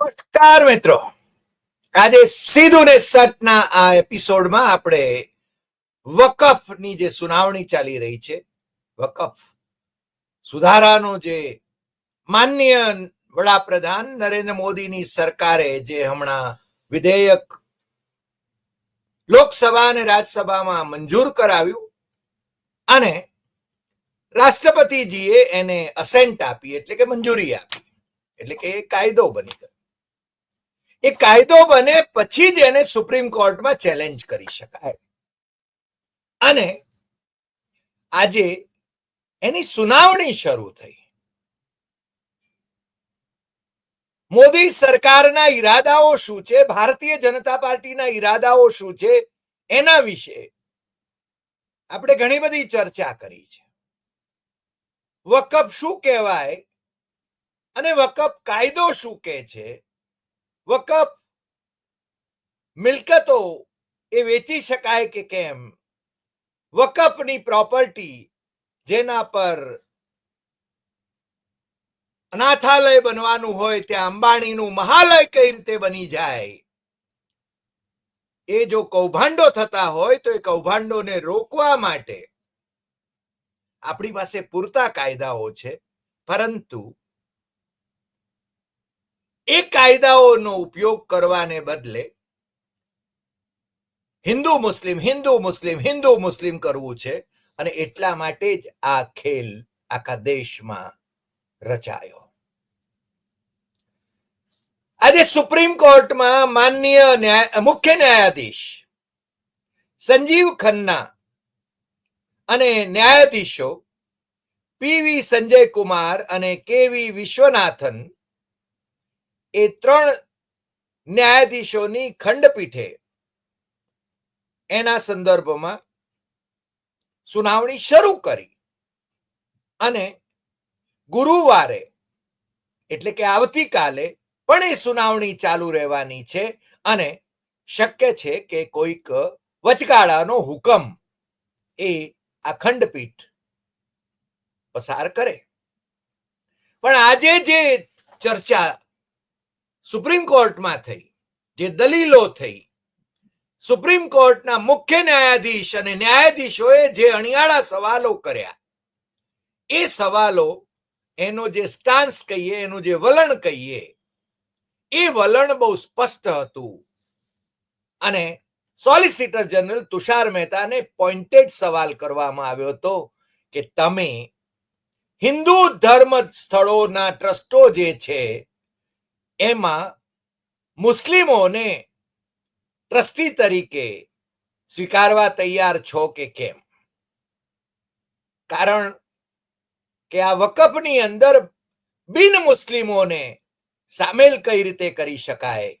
નમસ્કાર મિત્રો. આજે સીધું ને સટના આ એપિસોડમાં આપણે વકફની જે સુનાવણી ચાલી રહી છે, વકફ સુધારાનો જે માનનીય વડાપ્રધાન નરેન્દ્ર મોદીની સરકારે જે હમણાં વિધેયક લોકસભા અને રાજ્યસભામાં મંજૂર કરાવ્યું અને રાષ્ટ્રપતિજીએ એને અસેન્ટ આપી, એટલે કે મંજૂરી આપી, એટલે કે કાયદો બની ગયો. એ કાયદો બને પછી જ એને સુપ્રીમ કોર્ટમાં ચેલેન્જ કરી શકાય. અને આજે એની સુનાવણી શરૂ થઈ. મોદી સરકારના ઈરાદાઓ શું છે? ભારતીય જનતા પાર્ટીના ઈરાદાઓ શું છે? એના વિશે આપણે ઘણી બધી ચર્ચા કરી છે. વકફ શું કહેવાય? અને વકફ કાયદો શું કહે છે? વકફ મિલકતો એ વેચી શકાય કે કેમ? વકફની પ્રોપર્ટી જેના પર અનાથાલય બનવાનું હોય, ત્યાં અંબાણીનું મહાલય કઈ રીતે બની જાય? એ જો કૌભાંડો થતા હોય, તો એ કૌભાંડોને રોકવા માટે આપણી પાસે પૂરતા કાયદાઓ છે. પરંતુ એ કાયદાઓનો ઉપયોગ કરવાને બદલે હિન્દુ મુસ્લિમ હિન્દુ મુસ્લિમ હિન્દુ મુસ્લિમ કરવું છે અને એટલા માટે જ આ ખેલ આખા દેશમાં રચાયો. આજે સુપ્રીમ કોર્ટમાં માનનીય મુખ્ય ન્યાયાધીશ સંજીવ ખન્ના અને ન્યાયાધીશો પીવી સંજય કુમાર અને કેવી વિશ્વનાથન એ ત્રણ ન્યાયાધીશોની ખંડપીઠે એના સંદર્ભમાં સુનાવણી શરૂ કરી અને ગુરુવારે, એટલે કે આવતીકાલે પણ એ સુનાવણી ચાલુ રહેવાની છે અને શક્ય છે કે કોઈક વચગાળાનો હુકમ એ આ ખંડપીઠ પસાર કરે. પણ આજે જે ચર્ચા સુપ્રીમ કોર્ટમાં થઈ, જે દલીલો થઈ. સુપ્રીમ કોર્ટના મુખ્ય ન્યાયાધીશ અને ન્યાયાધીશોએ જે અણિયાળા સવાલો કર્યા, એ સવાલો, એનો જે સ્ટાન્સ કહીએ, એનું જે વલણ કહીએ, એ વલણ બહુ સ્પષ્ટ હતું. અને સોલિસિટર જનરલ તુષાર મહેતાને પોઈન્ટેડ સવાલ કરવામાં આવ્યો હતો કે તમે હિન્દુ ધર્મ સ્થળોના ટ્રસ્ટો જે છે એમાં મુસ્લિમોને ટ્રસ્ટી તરીકે સ્વીકારવા તૈયાર છો કે કેમ? કારણ કે આ વકફની અંદર બિન મુસ્લિમોને સામેલ કઈ રીતે કરી શકાય?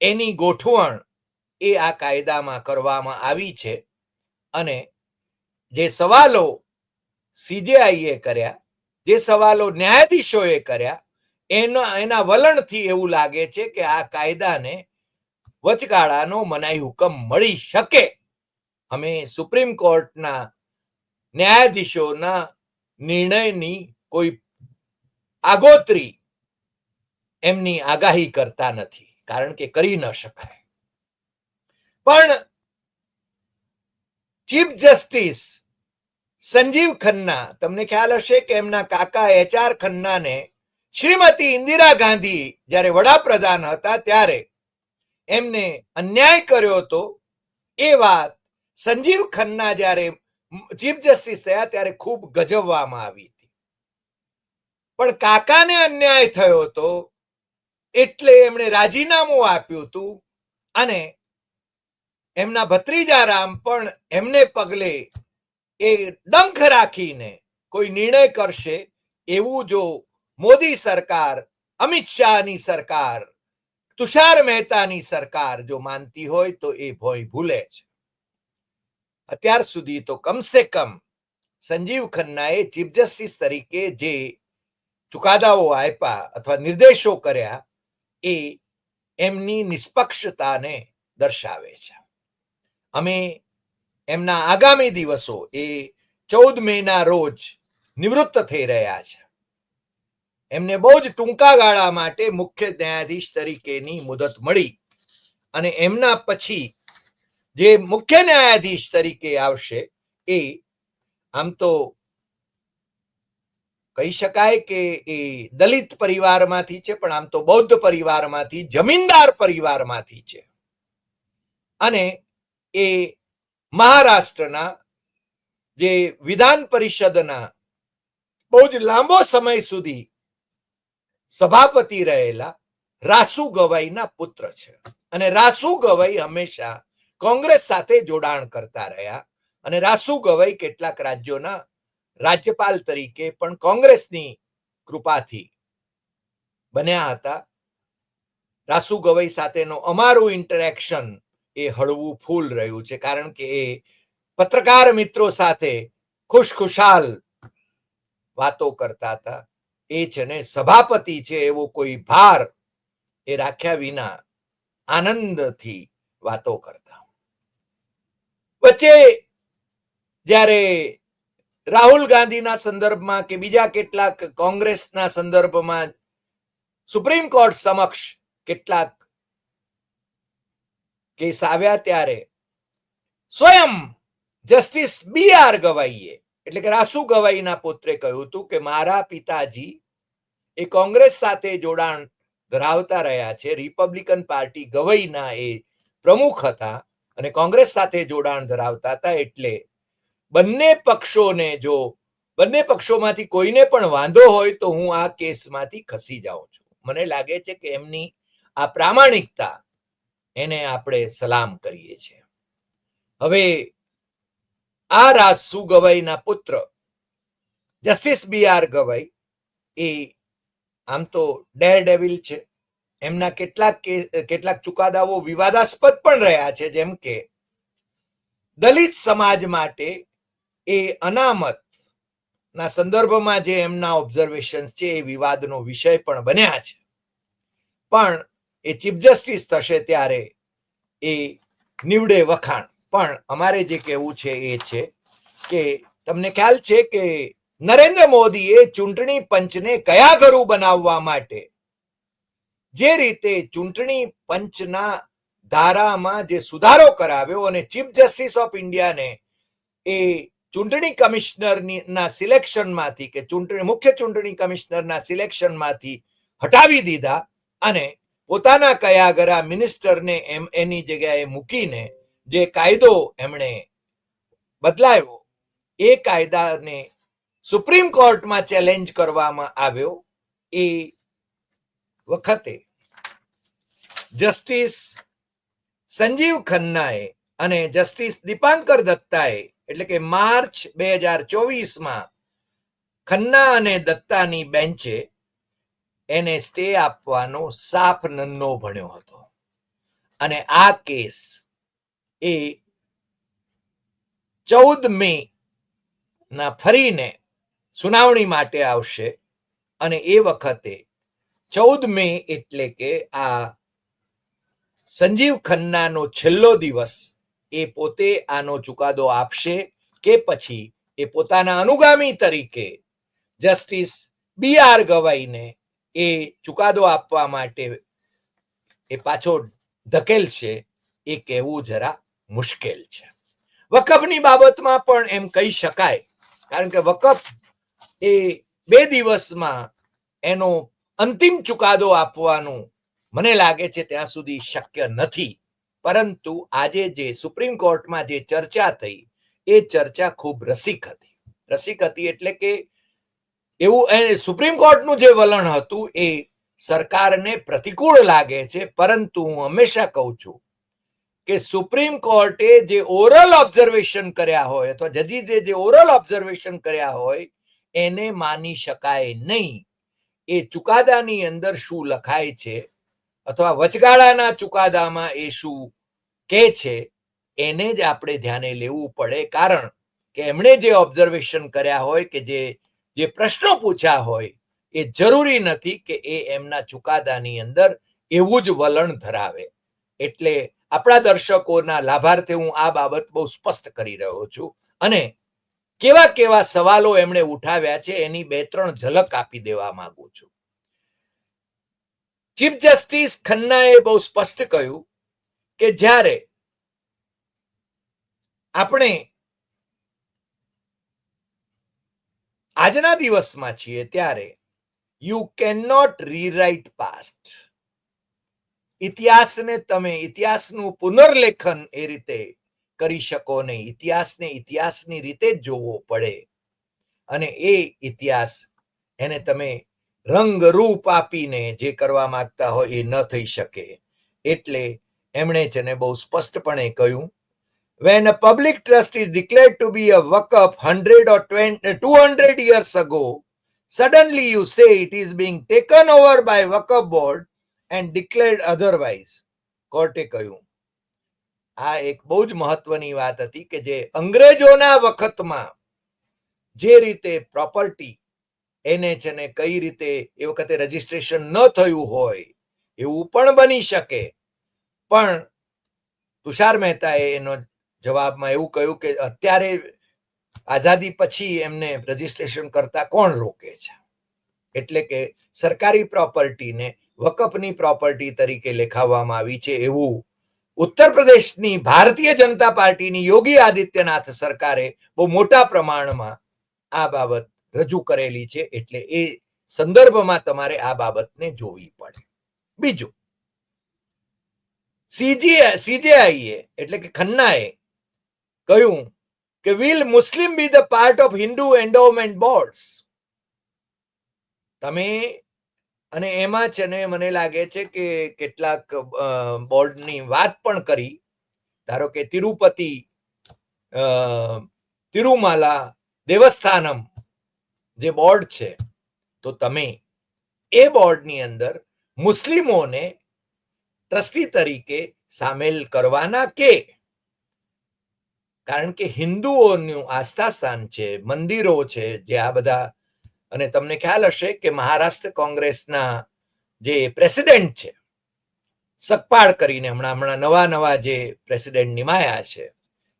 એની ગોઠવણ એ આ કાયદામાં કરવામાં આવી છે અને જે સવાલો સીજેઆઈએ કર્યા, જે સવાલો ન્યાયાધીશોએ કર્યા એના એના વલણથી એવું લાગે છે કે આ કાયદાને વચગાળાનો મનાઈ હુકમ મળી શકે. અમે સુપ્રીમ કોર્ટના ન્યાયાધીશોના નિર્ણયની કોઈ આગોતરી એમની આગાહી કરતા નથી, કારણ કે કરી ન શકાય. પણ ચીફ જસ્ટિસ સંજીવ ખન્ના, તમને ખ્યાલ હશે કે એમના કાકા એચ આર ખન્નાને શ્રીમતી ઇન્દિરા ગાંધી જ્યારે વડાપ્રધાન હતા ત્યારે એમને અન્યાય કર્યો હતો. એ વાત સંજીવ ખન્ના જ્યારે ચીફ જસ્ટિસ થયા ત્યારે ખૂબ ગજવવામાં આવી હતી. પણ કાકાને અન્યાય થયો હતો એટલે એમણે રાજીનામું આપ્યું હતું અને એમના ભત્રીજા રામ પણ એમને પગલે એ ડંખ રાખીને કોઈ નિર્ણય કરશે એવું જો મોદી સરકાર, અમિત શાહની સરકાર, તુષાર મહેતાની સરકાર જો માનતી હોય તો એ ભોય ભૂલે છે. અત્યાર સુધી તો કમસે કમ સંજીવ ખન્નાએ ચીફ જસ્ટિસ તરીકે જે ચુકાદાઓ આપ્યા અથવા નિર્દેશો કર્યા એ એમની નિષ્પક્ષતાને દર્શાવે છે. અમે એમના આગામી દિવસો એ ચૌદ મેના રોજ નિવૃત્ત થઈ રહ્યા છે. એમને બહુ જ ટૂંકા ગાળા માટે મુખ્ય ન્યાયાધીશ તરીકેની મુદત મળી. અને એમના પછી જે મુખ્ય ન્યાયાધીશ તરીકે આવશે એ, આમ તો કહી શકાય કે એ દલિત પરિવારમાંથી છે, પણ આમ તો બૌદ્ધ પરિવારમાંથી, જમીનદાર પરિવારમાંથી છે. અને એ મહારાષ્ટ્રના જે વિધાન પરિષદના બહુ જ લાંબો સમય સુધી સભાપતિ રહેલા રાસુ ગવાઈના પુત્ર છે. અને રાસુ ગવાઈ હંમેશા કોંગ્રેસ સાથે જોડાણ કરતા રહ્યા. અને રાસુ ગવાઈ કેટલાક રાજ્યોના રાજ્યપાલ તરીકે પણ કોંગ્રેસની કૃપાથી બન્યા હતા. રાસુ ગવાઈ સાથેનો અમારું ઇન્ટરેક્શન એ હળવું ફૂલ રહ્યું છે, કારણ કે એ પત્રકાર મિત્રો સાથે ખુશખુશાલ વાતો કરતા હતા. એ છે ને સભાપતિ છે એવો કોઈ ભાર એ રાખ્યા વિના આનંદથી વાતો કરતા. વચ્ચે જ્યારે રાહુલ ગાંધીના સંદર્ભમાં કે બીજા કેટલાક કોંગ્રેસના સંદર્ભમાં સુપ્રીમ કોર્ટ સમક્ષ કેટલાક કેસ આવ્યા ત્યારે સ્વયં જસ્ટિસ બી આર ગવાઈએ એટલે કે રાસુ ગવાઈના પુત્રે કહ્યું હતું કે મારા પિતાજી એ કોંગ્રેસ સાથે જોડાણ ધરાવતા રહ્યા છે, રિપબ્લિકન પાર્ટી ગવઈના એ પ્રમુખ હતા અને કોંગ્રેસ સાથે જોડાણ ધરાવતા હતા એટલે બંને પક્ષોને જો, બંને પક્ષોમાંથી કોઈને પણ વાંધો હોય તો હું આ કેસમાંથી ખસી જાઉં છું. મને લાગે છે કે એમની આ પ્રામાણિકતા એને આપણે સલામ કરીએ છીએ. હવે આ રાજસુ ગવાઈના પુત્ર. જસ્ટિસ બી આર ગવાઈ એ આમ તો ડેર ડેવિલ છે. એમના કેટલાક કેટલાક ચુકાદાઓ વિવાદાસ્પદ પણ રહ્યા છે, જેમ કે દલિત સમાજ માટે એ અનામત ના સંદર્ભમાં જે એમના ઓબ્ઝર્વેશન છે એ વિવાદનો વિષય પણ બન્યા છે. પણ એ ચીફ જસ્ટિસ થશે ત્યારે એ નીવડે વખાણ. પણ અમારે જે કહેવું છે એ છે કે તમને ખ્યાલ છે કે નરેન્દ્ર મોદીએ ચૂંટણી પંચને કયા ઘરું બનાવવા માટે જે રીતે ચૂંટણી પંચના ધારામાં જે સુધારો કરાવ્યો અને ચીફ જસ્ટિસ ઓફ ઇન્ડિયાને એ ચૂંટણી કમિશનરના સિલેક્શનમાંથી કે ચૂંટણી મુખ્ય ચૂંટણી કમિશનરના સિલેક્શનમાંથી હટાવી દીધા અને પોતાના કયાગરા મિનિસ્ટરને એમ એની જગ્યાએ મૂકીને જે કાયદો એમણે બદલાયો, એ કાયદાને સુપ્રીમ કોર્ટમાં ચેલેન્જ કરવામાં આવ્યો એ વખતે જસ્ટિસ સંજીવ ખન્નાએ અને જસ્ટિસ દીપાંકર દત્તાએ, એટલે કે માર્ચ બે હજાર ચોવીસમાં ખન્ના અને દત્તાની બેન્ચે એને સ્ટે આપવાનો સાફ નન્નો ભણ્યો હતો. અને આ કેસ એ ચૌદ મે ના ફરીને સુનાવણી માટે આવશે. અને એ વખતે ચૌદ મે એટલે કે આ સંજીવ ખન્નાનો છેલ્લો દિવસ એ પોતે આનો ચુકાદો આપશે કે પછી એ પોતાના અનુગામી તરીકે જસ્ટિસ બી આર ગવાઈને એ ચુકાદો આપવા માટે એ પાછો ધકેલશે. એ કહેવું જરા મુશ્કેલ છે. વકફની બાબતમાં પણ એમ કહી શકાય, કારણ કે વકફ એ બે દિવસમાં એનો અંતિમ ચુકાદો આપવાનું મને લાગે છે ત્યાં સુધી શક્ય નથી. પરંતુ આજે જે સુપ્રીમ કોર્ટમાં જે ચર્ચા થઈ, એ ચર્ચા ખૂબ રસિક હતી. રસિક હતી એટલે કે એવું એ સુપ્રીમ કોર્ટનું જે વલણ હતું એ સરકારને પ્રતિકૂળ લાગે છે, પરંતુ હું હંમેશા કહું છું કે સુપ્રીમ કોર્ટે જે ઓરલ ઓબ્ઝર્વેશન કર્યા હોય અથવા જજીજે જે ઓરલ ઓબ્ઝર્વેશન કર્યા હોય, એને માની શકાય નહીં. એ ચુકાદાની અંદર શું લખાય છે અથવા વચગાળાના ચુકાદામાં એ શું કે છે, એને જ આપણે ધ્યાને લેવું પડે. કારણ કે એમણે જે ઓબ્ઝર્વેશન કર્યા હોય કે જે જે પ્રશ્નો પૂછ્યા હોય, એ જરૂરી નથી કે એ એમના ચુકાદાની અંદર એવું જ વલણ ધરાવે. એટલે આપણા દર્શકોના લાભાર્થે હું આ બાબત બહુ સ્પષ્ટ કરી રહ્યો છું. અને કેવા કેવા સવાલો એમણે ઉઠાવ્યા છે એની બે ત્રણ ઝલક આપી દેવા માંગુ છું. ચીફ જસ્ટિસ ખન્નાએ બહુ સ્પષ્ટ કહ્યું કે જ્યારે આપણે આજના દિવસમાં છીએ ત્યારે you can not rewrite past ઇતિહાસને તમે ઇતિહાસનું પુનર્લેખન એ રીતે કરી શકો નહીં ઇતિહાસને ઇતિહાસની રીતે જ જોવો પડે. અને એ ઇતિહાસ એને તમે રંગ રૂપ આપીને જે કરવા માંગતા હોય એ ન થઈ શકે. એટલે એમણે છે ને બહુ સ્પષ્ટપણે કહ્યું when a public trust is declared to be a wakaf 100 or 20, 200 years ago suddenly you say it is being taken over by wakaf board and declared otherwise કોર્ટે કહ્યું, આ એક બહુ જ મહત્વની વાત હતી કે જે અંગ્રેજોના વખતમાં જે રીતે પ્રોપર્ટી એને છે ને કઈ રીતે એ વખતે રજીસ્ટ્રેશન ન થયું હોય એવું પણ બની શકે. પણ તુષાર મહેતાએ એનો જવાબમાં એવું કહ્યું કે અત્યારે આઝાદી પછી એમને રજીસ્ટ્રેશન કરતા કોણ રોકે છે? એટલે કે સરકારી પ્રોપર્ટીને વકફની પ્રોપર્ટી તરીકે લેખાવવામાં આવી છે એવું. ઉત્તર પ્રદેશની ભારતીય જનતા પાર્ટીની યોગી આદિત્યનાથ સરકારે બહુ મોટા પ્રમાણમાં આ બાબત રજૂ કરેલી છે એટલે એ સંદર્ભમાં તમારે આ બાબતને જોવી પડે. બીજું, સીજી સીજેઆઈએ એટલે કે ખન્નાએ કહ્યું કે will Muslim be the part of Hindu endowment boards તમે અને એમાં છે ને મને લાગે છે કે કેટલાક બોર્ડની વાત પણ કરી. ધારો કે તિરુપતિ તિરુમાલા દેવસ્થાનમ જે બોર્ડ છે, તો તમે એ બોર્ડની અંદર મુસ્લિમોને ટ્રસ્ટી તરીકે સામેલ કરવાના કે? કારણ કે હિન્દુઓનું આસ્થા સ્થાન છે, મંદિરો છે, જે આ બધા અને તમને ખ્યાલ હશે કે મહારાષ્ટ્ર કોંગ્રેસના જે પ્રેસિડેન્ટ છે સકપાળ કરીને હમણાં હમણાં નવા નવા જે પ્રેસિડેન્ટ નિમાયા છે,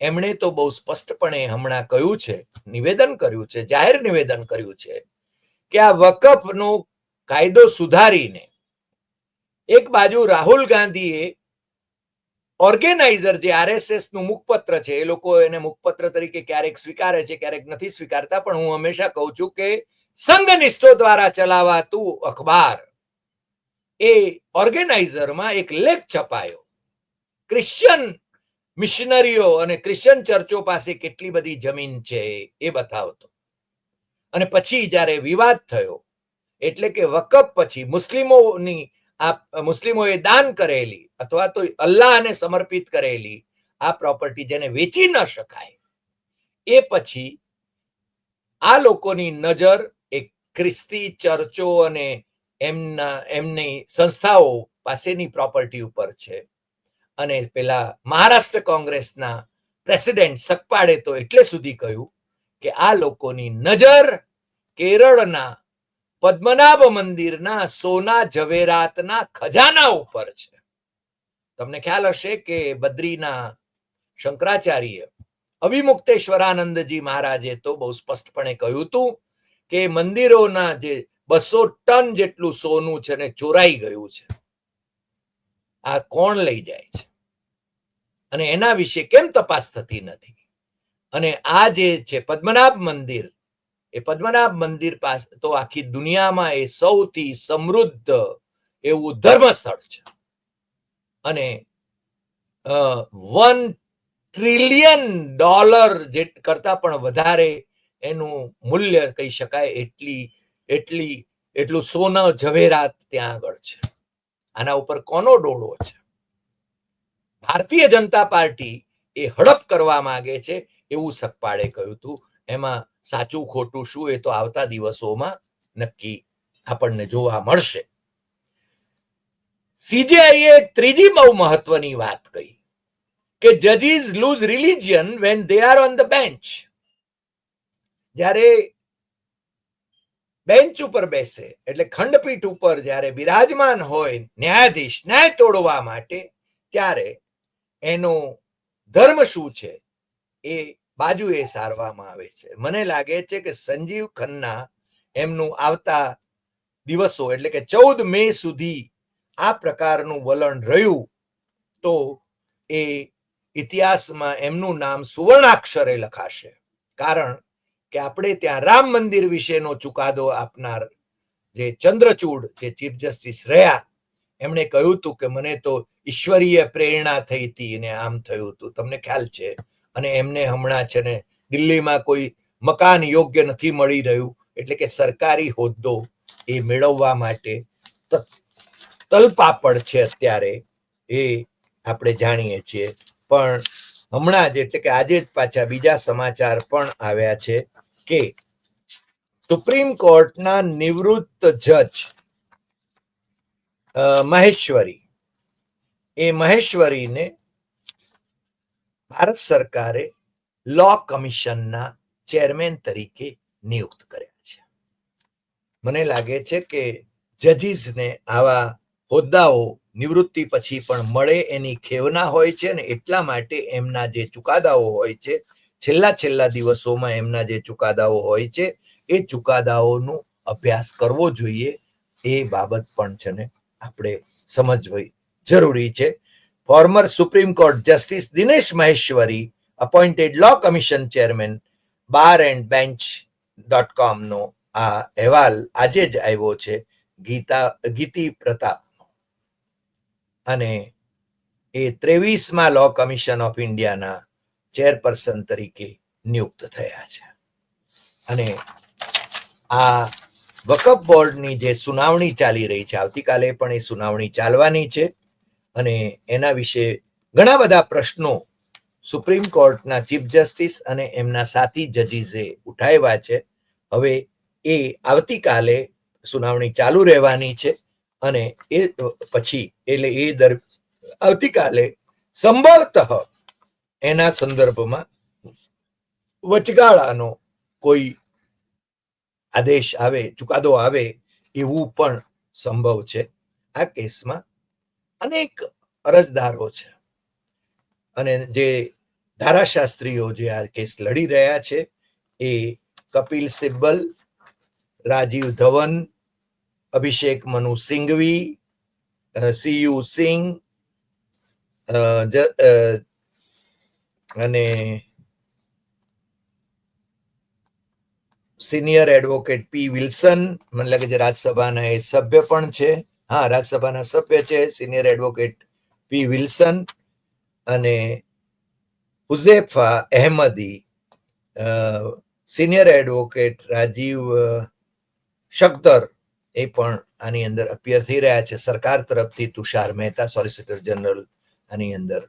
એમણે તો બહુ સ્પષ્ટપણે હમણાં કહ્યું છે, નિવેદન કર્યું છે, જાહેર નિવેદન કર્યું છે કે આ વકફનો કાયદો સુધારીને એક બાજુ રાહુલ ગાંધીએ ઓર્ગેનાઇઝર જે આરએસએસનું મુખપત્ર છે, એ લોકો એને મુખપત્ર તરીકે ક્યારેક સ્વીકારે છે, ક્યારેક નથી સ્વીકારતા, પણ હું હંમેશા કહું છું કે સંઘનિષ્ઠો દ્વારા ચલાવાતું અખબાર. એ ઓર્ગેનાઇઝરમાં એક લેખ છપાયો. ક્રિશ્ચિયન મિશનરીઓ અને ક્રિશ્ચિયન ચર્ચો પાસે કેટલી બધી જમીન છે એ બતાવતો. અને પછી જ્યારે વિવાદ થયો, એટલે કે વકફ પછી મુસ્લિમોની આ મુસ્લિમોએ દાન કરેલી અથવા તો અલ્લાહને સમર્પિત કરેલી આ પ્રોપર્ટી જેને વેચી ન શકાય. એ પછી આ લોકોની નજર ખ્રિસ્તી ચર્ચો અને એમના, એમની સંસ્થાઓ પાસેની પ્રોપર્ટી ઉપર છે. અને પેલા મહારાષ્ટ્ર કોંગ્રેસના પ્રેસિડેન્ટ સકપાડે તો એટલે સુધી કહ્યું કે આ લોકોની નજર કેરળના પદ્મનાભ મંદિરના સોના ઝવેરાતના ખજાના ઉપર છે. તમને ખ્યાલ હશે કે બદ્રીના શંકરાચાર્ય અવિમુક્તેશ્વરાનંદજી મહારાજે તો બહુ સ્પષ્ટપણે કહ્યું હતું કે મંદિરોના જે બસો ટન જેટલું સોનું છે ને ચોરાઈ ગયું છે. આ કોણ લઈ જાય છે? અને એના વિશે કેમ તપાસ થતી નથી? અને આ જે છે પદ્મનાભ મંદિર, એ પદ્મનાભ મંદિર પાસે, તો આખી દુનિયામાં એ સૌથી સમૃદ્ધ એવું ધર્મસ્થળ છે. અને વન ટ્રિલિયન ડોલર જે કરતા પણ વધારે એનું મૂલ્ય કહી શકાય એટલી એટલી, એટલું સોના ઝવેરાત ત્યાં આગળ છે. આના ઉપર કોનો ડોળો છે? ભારતીય જનતા પાર્ટી એ હડપ કરવા માંગે છે એવું સપ્પાળે કહ્યું હતું એમાં સાચું ખોટું શું એ તો આવતા દિવસોમાં નક્કી આપણને જોવા મળશે. સીજીઆઈએ ત્રીજી બહુ મહત્વની વાત કહી કે જજીસ lose religion when they are on the bench જ્યારે બેન્ચ ઉપર બેસે, એટલે ખંડપીઠ ઉપર જ્યારે બિરાજમાન હોય, ન્યાયાધીશ ન્યાય તોડવા માટે, ત્યારે એનો ધર્મ શું છે? એ બાજુએ સારવામાં આવે છે. મને લાગે છે કે સંજીવ ખન્ના એમનું આવતા દિવસો, એટલે કે ચૌદ મે સુધી આ પ્રકારનું વલણ રહ્યું, તો એ ઇતિહાસમાં એમનું નામ સુવર્ણાક્ષરે લખાશે. કારણ કે આપણે ત્યાં રામ મંદિર વિશેનો ચુકાદો આપનાર જે ચંદ્રચૂડ, જે ચીફ જસ્ટિસ રહ્યા, એમણે કહ્યું હતું કે મને તો ઈશ્વરીય પ્રેરણા થઈ હતી અને આમ થયું હતું. તમને ખ્યાલ છે? અને એમને હમણાં છે ને દિલ્હીમાં કોઈ મકાન યોગ્ય નથી મળી રહ્યું, એટલે કે સરકારી હોદ્દો એ મેળવવા માટે તલપાપડ છે અત્યારે એ આપણે જાણીએ છીએ. પણ હમણાં જ એટલે કે આજે જ પાછા બીજા સમાચાર પણ આવ્યા છે. કે સુપ્રીમ કોર્ટના નિવૃત્ત જજ મહેશ્વરી, એ મહેશ્વરીને ભારત સરકારે લો કમિશનના ચેરમેન તરીકે નિયુક્ત કર્યા છે. મને લાગે છે કે જજીસને આવા હોદ્દાઓ નિવૃત્તિ પછી પણ મળે એની ખેવના હોય છે ને એટલા માટે એમના જે ચુકાદાઓ હોય છે છેલ્લા છેલ્લા દિવસોમાં એમના જે ચુકાદાઓ હોય છે, એ ચુકાદાઓનો અભ્યાસ કરવો જોઈએ. એ બાબત પણ છે ને આપણે સમજવી જરૂરી છે. Former supreme court justice Dinesh Maheshwari appointed law commission chairman bar and bench dot કોમનો આ અહેવાલ આજે જ આવ્યો છે, ગીતા, ગીતી પ્રતાપનો. અને એ ત્રેવીસમાં લો કમિશન ઓફ ઇન્ડિયાના ચેરપર્સન તરીકે નિયુક્ત થયા છે. અને આ વકફ બોર્ડની જે સુનાવણી ચાલી રહી છે, આવતીકાલે પણ એ સુનાવણી ચાલવાની છે અને એના વિશે ઘણા બધા પ્રશ્નો સુપ્રીમ કોર્ટના ચીફ જસ્ટિસ અને એમના સાથી જજીસે ઉઠાવ્યા છે. હવે એ આવતીકાલે સુનાવણી ચાલુ રહેવાની છે અને એ પછી એટલે એ દર, આવતીકાલે સંભવતઃ એના સંદર્ભમાં વચગાળાનો કોઈ આદેશ આવે, ચુકાદો આવે એવું પણ સંભવ છે. આ કેસમાં અનેક અરજદારો છે. અને જે ધારાશાસ્ત્રીઓ જે આ કેસ લડી રહ્યા છે એ કપિલ સિબ્બલ, રાજીવ ધવન, અભિષેક મનુ સિંઘવી સીયુ સિંઘ અને સિનિયર એડવોકેટ પી વિલ્સન મને લાગે છે રાજ્યસભાના એ સભ્ય પણ છે. હા, રાજ્યસભાના સભ્ય છે સિનિયર એડવોકેટ પી વિલ્સન અને હુઝેફા અહેમદી સિનિયર એડવોકેટ રાજીવ શકદર એ પણ આની અંદર અપિયર થઈ રહ્યા છે. સરકાર તરફથી તુષાર મહેતા સોલિસિટર જનરલ આની અંદર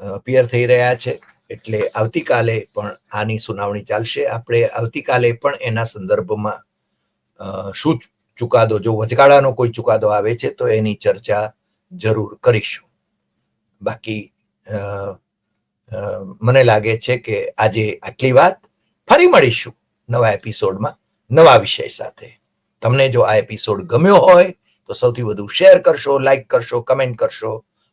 અપિયર થઈ રહ્યા છે. એટલે આવતીકાલે પણ આની સુનાવણી ચાલશે. આપણે આવતીકાલે પણ એના સંદર્ભમાં શું ચુકાદો, જો વચગાળાનો કોઈ ચુકાદો આવે છે, તો એની ચર્ચા જરૂર કરીશું. બાકી મને લાગે છે કે આજે આટલી વાત. ફરી મળીશું નવા એપિસોડમાં નવા વિષય સાથે. તમને જો આ એપિસોડ ગમ્યો હોય, તો સૌથી વધુ શેર કરશો, લાઈક કરશો, કમેન્ટ કરશો.